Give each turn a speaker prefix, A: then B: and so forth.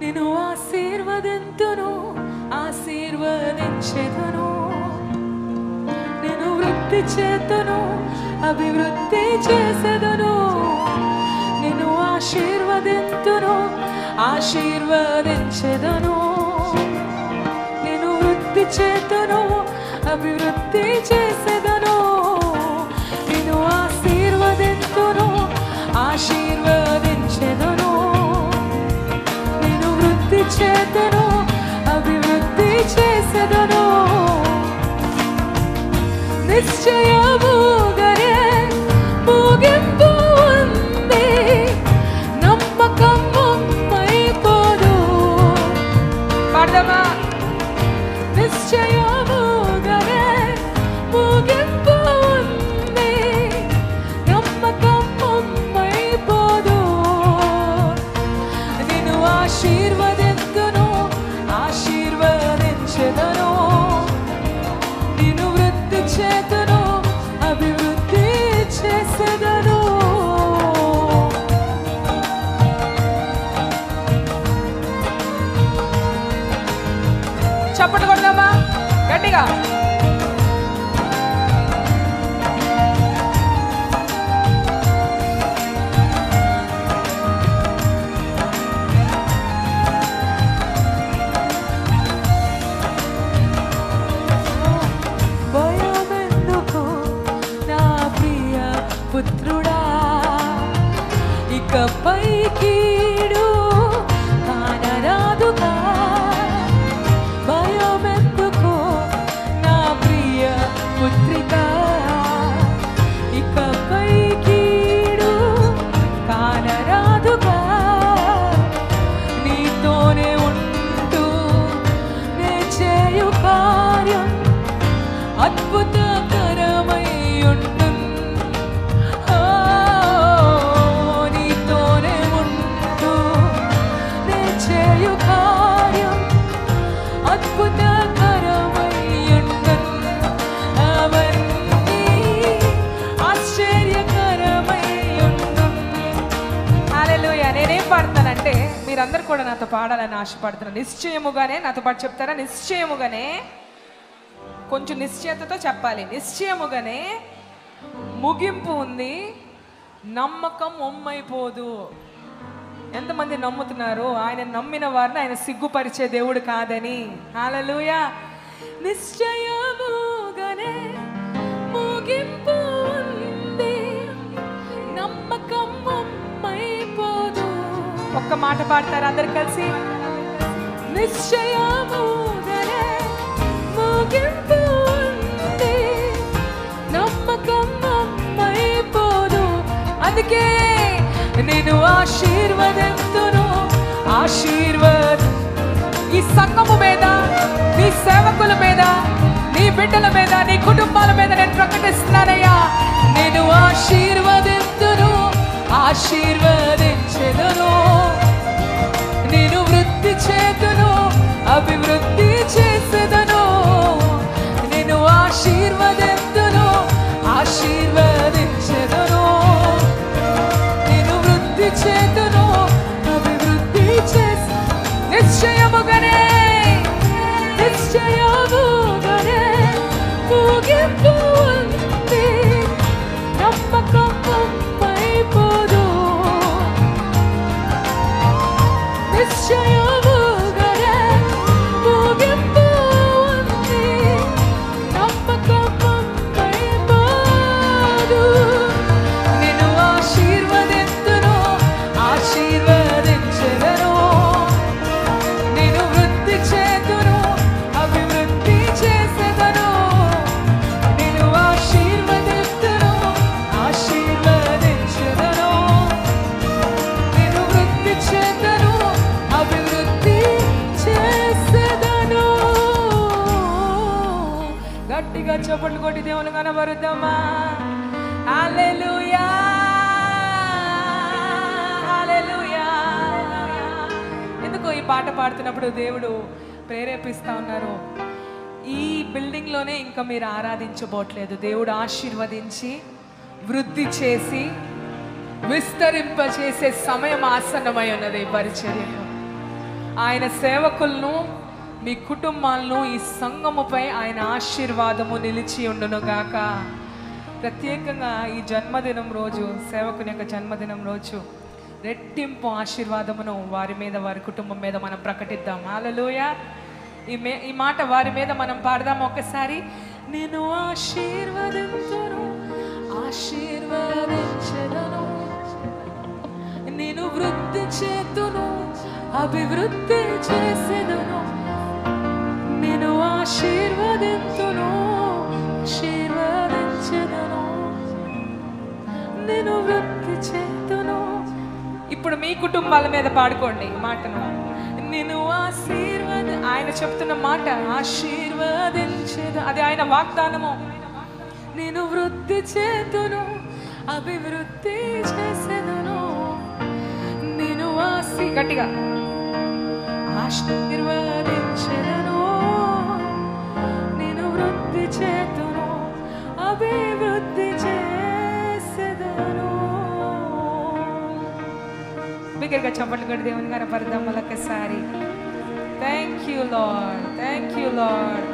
A: నేను ఆశీర్వదింతును ఆశీర్వదించెదను. నేను వృద్ధి చేతును అభివృద్ధి చేసేదను. నేను ఆశీర్వదింతును ఆశీర్వదించెదను. నేను వృద్ధి చేతును అభివృద్ధి చేసేదను. నేను ఆశీర్వదింతును ఆశీర్వదించెదను. చేతను అభివృద్ధి చేసేదను. నిశ్చయము మీరందరూ కూడా నాతో పాడాలని ఆశపడుతున్నాను నిశ్చయముగానే నాతో పాటు చెప్తారా? నిశ్చయముగానే కొంచెం నిశ్చయతతో చెప్పాలి. నిశ్చయముగానే ముగింపు ఉంది. నమ్మకం ఒమ్మైపోదు. ఎంతమంది నమ్ముతున్నారు? ఆయన నమ్మిన వారిని ఆయన సిగ్గుపరిచే దేవుడు కాదని. హాలలుయా నిశ్చయము ఒక్క మాట పాడతారు అందరు కలిసి? నిశ్చయము ముగింపు నమ్మకం అమ్మైపోదు. అందుకే నేను ఆశీర్వదింతును. ఆశీర్వద్. ఈ సంఘము మీద నీ సేవకుల మీద నీ బిడ్డల మీద నీ కుటుంబాల మీద నేను ప్రకటిస్తున్నానయ్యా. నేను ఆశీర్వదింతును. ఆశీర్వదించెదను. నేను వృద్ధి చేతును అభివృద్ధి చేసేదను. నేను ఆశీర్వదింతును ఆశీర్వదించెదను. నేను వృద్ధి చేతును అభివృద్ధి చేసి నిశ్చయముగానే నిశ్చయము గట్టిగా చప్పట్లు కొట్టి దేవుని కనబరుద్దామా? హల్లెలూయా! ఎందుకో ఈ పాట పాడుతున్నప్పుడు దేవుడు ప్రేరేపిస్తా ఉన్నారు. ఈ బిల్డింగ్లోనే ఇంకా మీరు ఆరాధించబోట్లేదు. దేవుడు ఆశీర్వదించి వృద్ధి చేసి విస్తరింపచేసే సమయం ఆసన్నమై ఉన్నది ఈ పరిచర్యలో. ఆయన సేవకులను మీ కుటుంబాలను ఈ సంఘముపై ఆయన ఆశీర్వాదము నిలిచి ఉండును గాక. ప్రత్యేకంగా ఈ జన్మదినం రోజు సేవకుని యొక్క జన్మదినం రోజు రెట్టింపు ఆశీర్వాదమును వారి మీద వారి కుటుంబం మీద మనం ప్రకటిద్దాం. హల్లెలూయా. ఈ మే ఈ మాట వారి మీద మనం పాడదాం ఒకసారి. నేను ఆశీర్వదించను ఆశీర్వదించదను. నేను వృద్ధి చేతును అభివృద్ధి చేసేదను. ఆశీర్వదింతును ఆశీర్వదించదను. నేను వృద్ధి చేతును. ఇప్పుడు మీ కుటుంబాల మీద పాడుకోండి మాటను. నేను ఆశీర్వద ఆయన చెప్తున్న మాట ఆశీర్వదించేది. అది ఆయన వాగ్దానము. నేను వృద్ధి చేతును అభివృద్ధి చేసేదను. నేను ఆశీ గట్టిగా. ఆశీర్వాద. చేతును అభివృద్ధి చేసేదను. బిగ్గరగా చప్పట్లు కొట్టి దేవుని గారు పరదమ్మలొక్కసారి thank you Lord thank you Lord